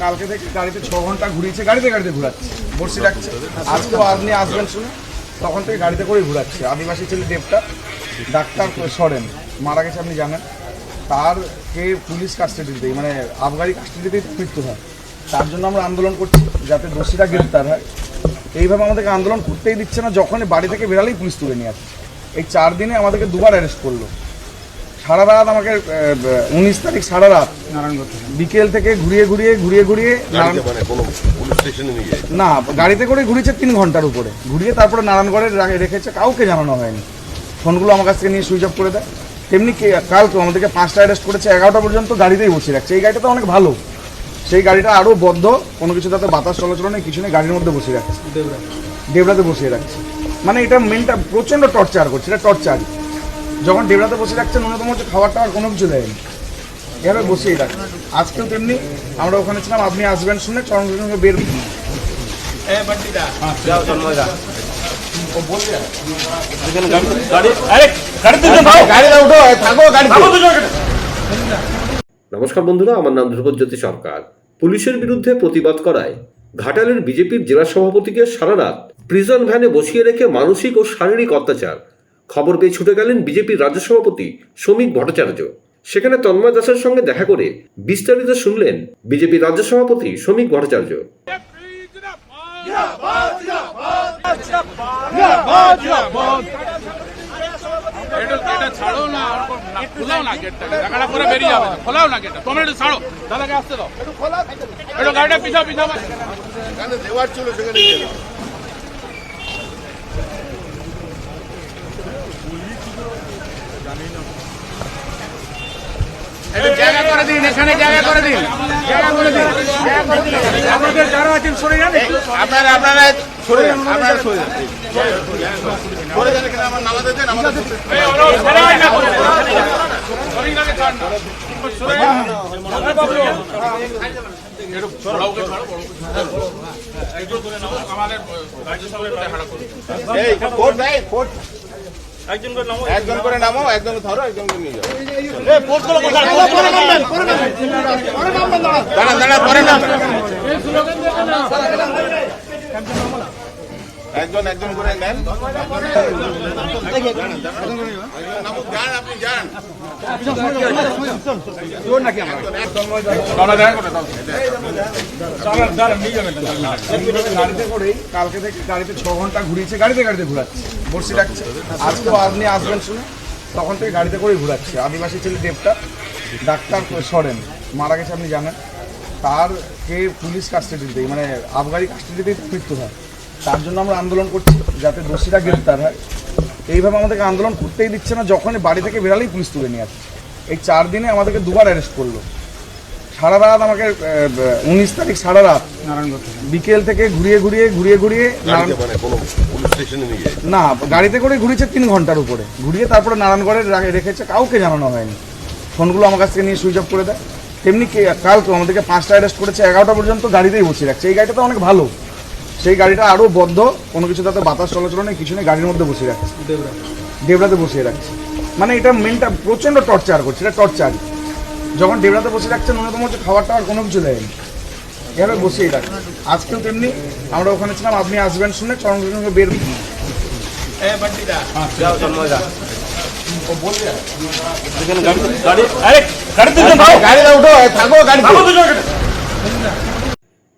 কালকে থেকে গাড়িতে ছ ঘণ্টা ঘুরিয়েছে গাড়িতে গাড়িতে আজকেও আপনি আসবেন শুনে তখন থেকে গাড়িতে করেই ঘুরাচ্ছে আদিবাসী ছেলে দেবটা ডাক্তার সরেন মারা গেছে আপনি জানেন তার কে পুলিশ কাস্টাডিতে মানে আবগারি কাস্টাডিতেই মৃত্যু হয় তার জন্য আমরা আন্দোলন করছি যাতে দোষীরা গ্রেপ্তার হয় এইভাবে আমাদেরকে আন্দোলন করতেই দিচ্ছে না যখনই বাড়ি থেকে বেরালেই পুলিশ তুলে নিয়ে আসছে এই চার দিনে আমাদেরকে দুবার অ্যারেস্ট করল। সারা রাত আমাকে উনিশ তারিখ সারা রাত বিকেল থেকে ঘুরিয়ে ঘুরিয়ে ঘুরিয়ে ঘুরিয়ে মানে না গাড়িতে করে ঘুরিয়েছে তিন ঘণ্টার উপরে। ঘুরিয়ে তারপরে নারায়ণগড়ে রেখেছে কাউকে জানানো হয়নি। ফোনগুলো আমার কাছ থেকে নিয়ে সুইচ অফ করে দেয়। তেমনি কে- কালকে আমাদেরকে পাঁচটা অ্যারেস্ট করেছে এগারোটা পর্যন্ত গাড়িতেই বসে রাখছে। এই গাড়িটা তো অনেক ভালো। সেই গাড়িটা আরও বদ্ধ কোনো কিছু তাতে বাতাস চলাচল নেই কিছু নেই গাড়ির মধ্যে বসিয়ে রাখছে। দেবরাতে বসিয়ে রাখছে। মানে এটা মেনটা প্রচণ্ড টর্চার করছে এটা টর্চার যখন ডেবরাতে বসে রাখছে ন্যূনতম হচ্ছে খাবার টাবার কোনো কিছু দেয়নি। এভাবে বসিয়ে রাখছে আজকেও তেমনি আমরা ওখানে ছিলাম আপনি আসবেন শুনে চরণ বের নমস্কার বন্ধুরা আমার নাম ধ্রুবজ্যোতি সরকার। পুলিশের বিরুদ্ধে প্রতিবাদ করায় ঘাটালের বিজেপির জেলা সভাপতিকে সারা রাত প্রিজন ভ্যানে বসিয়ে রেখে মানসিক ও শারীরিক অত্যাচার। খবর পেয়ে ছুটে গেলেন বিজেপির রাজ্য সভাপতি শ্রমিক ভট্টাচার্য। সেখানে তন্ময় দাসের সঙ্গে দেখা করে বিস্তারিত শুনলেন বিজেপির রাজ্য সভাপতি শ্রমিক ভট্টাচার্য। এটা এটা ছাড়ো না আর কো- না, খোলাও না গেটটা টাকাটা করে বেরিয়ে যাবে। খোলাও না গেটটা। তোমরা একটু ছাড়ো দাদাকে আসতে দাও একটু গাড়িটা পিছাও পিছাও। দেওয়ার ছিল সেখানে নিয়ে যাও। একটু জায়গা করে দিন এখানে জায়গা করে দিন। জায়গা করে দিন। আমাদের যারা আছেন সরে যান আপনারা আপনারা সরে যান আপনারা সরে যান। সরে যান এখানে আমার নামাতে দেন আমাদের আমাদের রাজ্যসভায় একটু দেখাটা করো। একজন করে নামো একজন করে নামো একজন ধরো একজন করে নিয়ে যাও। এই পোস্টগুলো পরে নামবেন নামবেন নামবেন যান দাদা দেখা করে করেই কালকে থেকে গাড়িতে ছ ঘণ্টা ঘুরিয়েছে গাড়িতে গাড়িতে আপনি আসবেন তখন থেকে গাড়িতে করেই ঘুরাচ্ছে আদিবাসী ছেলে দেবটা ডাক্তার সরেন মারা গেছে আপনি জানেন তার কে পুলিশ কাস্টাডিতেই মানে আবগারি কাস্টাডিতেই মৃত্যু হয়। তার জন্য আমরা আন্দোলন করছি যাতে দোষীরা গ্রেপ্তার হয়। এইভাবে আমাদেরকে আন্দোলন করতেই দিচ্ছে না যখনই বাড়ি থেকে বেরালেই পুলিশ তুলে নিয়ে আসছে। এই চার দিনে আমাদেরকে দুবার অ্যারেস্ট করল। সারা রাত আমাকে উনিশ তারিখ সারা রাত বিকেল থেকে ঘুরিয়ে ঘুরিয়ে ঘুরিয়ে ঘুরিয়ে মানে না গাড়িতে করে ঘুরিয়েছে তিন ঘণ্টার উপরে। ঘুরিয়ে তারপরে নারায়ণগড়ে রেখেছে কাউকে জানানো হয়নি। ফোনগুলো আমার কাছ থেকে নিয়ে সুইচ অফ করে দেয়। তেমনি কালকে আমাদেরকে পাঁচটা অ্যারেস্ট করেছে এগারোটা পর্যন্ত গাড়িতেই বসে রাখছে। এই গাড়িটা তো অনেক ভালো। সেই গাড়িটা আরও বদ্ধ কোনো কিছু তাতে বাতাস চলাচল নেই কিছু নেই গাড়ির মধ্যে বসে রাখছে। ডেবরাতে বসিয়ে রাখছে। মানে এটা মেনটা প্রচণ্ড টর্চার করছে এটা টর্চার যখন ডেবরাতে বসে রাখছে ন্যূনতম হচ্ছে খাবার টাবার কোনো কিছু দেয়নি। এভাবে বসিয়ে রাখছে। আজকেও তেমনি আমরা ওখানে ছিলাম আপনি আসবেন শুনে চরণ সঙ্গে বের গাড়িতে উঠো। থাকো গাড়ি